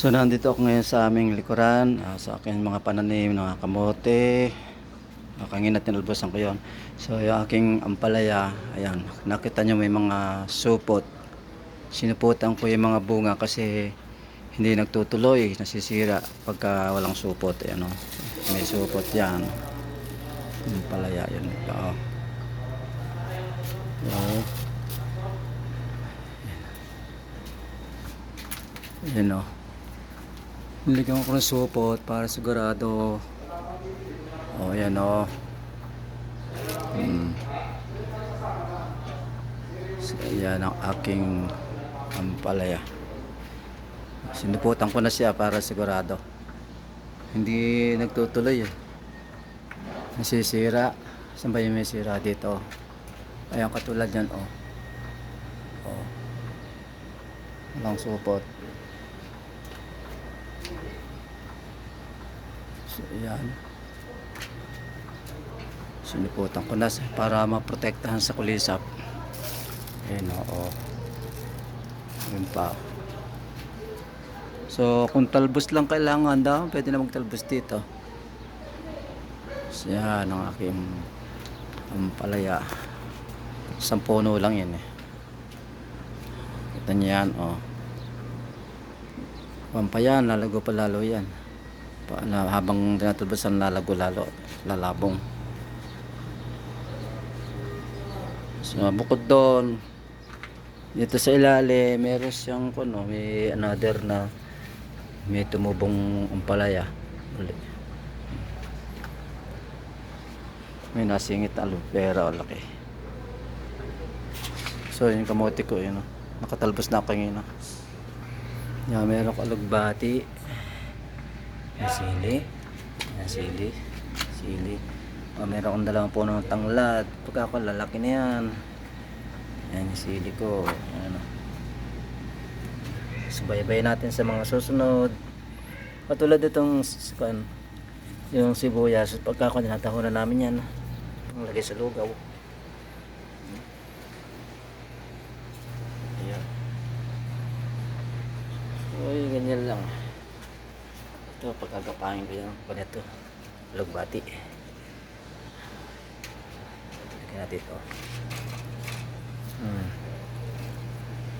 So nandito ako ngayon sa aming likuran, ah, sa aking mga pananim, mga kamote. Uh, kanina tinalbosan ko yon. So yung aking ampalaya, ayan, nakita nyo may mga supot. Sinuputan ko yung mga bunga kasi hindi nagtutuloy, nasisira pagka walang supot. Ayan, oh. May supot yan. Ampalaya yun. Oo. Oo. Ayan o. Nilagyan ko ng supot para sigurado. O, ayan o. Hmm. So, ayan ang aking ampalaya. Sinuputan ko na siya para sigurado. Hindi nagtutuloy eh. Nasisira. Saan ba yung may sira dito? Ayan katulad yan o. O. Walang supot. So, ayan. Sinuputan ko na para maprotektahan sa kulisap. Ayan, oo. Ayan pa. So, kung talbos lang kailangan daw, pwede na magtalbos dito. So, yan ang aking ampalaya. Isang puno lang yan eh. Kita niyo yan, oh. Pampayan, lalago pa lalo yan. Pa, na, habang tinatulbasan, lalago lalo, lalabong. So, bukod doon, dito sa ilalim, meron siyang kuno, may another na may tumubong umpalaya. May nasingit na aloe vera o laki. So, yung kamote ko, yun, oh. nakatalbos na ako ngayon. oh. Yan, meron ko alugbati. May sili. Yan, sili. Sili. O, meron akong dalawang puno ng tanglad. Pagka ako, lalaki na yan. Yan, yung sili ko. Yan. Subaybay natin sa mga susunod. Katulad itong kuan, yung sibuyas. Pagka ako, tinataho na namin yan. Ang lagay sa lugaw. Ayan. Uy, ganyan lang. Ito, pagkagapangin ko yan. Ganito. Lugbati. Lagyan natin ito. Hmm.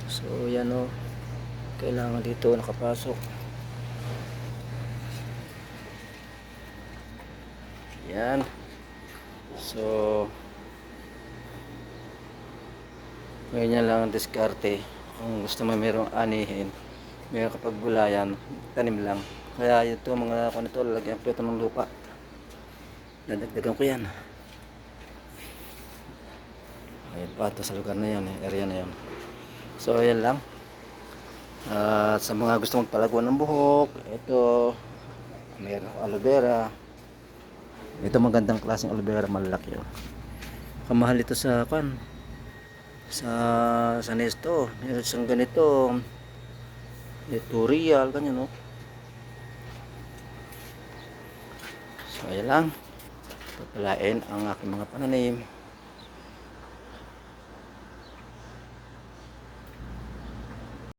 So, yan o. Kailangan dito nakapasok. Yan. So, ganyan lang ang diskarte. Kung gusto mo merong anihin, meron kapag gulayan, tanim lang. Kaya ito mga kung ito, lalagyan ko ito ng lupa. Dadagdagan ko yan. Ayun pa, ito sa lugar na yan, eh, area na yan. So, ayan lang. At sa mga gusto magpalago ng buhok, ito, meron ako aloe vera. Ito magandang klaseng aloe vera, malalaki. Oh. Kamahal ito sa kan sa sa Nesto. Siyang ganito. Ito real, ganyan no. So, ayan lang. Papalain ang aking mga pananim.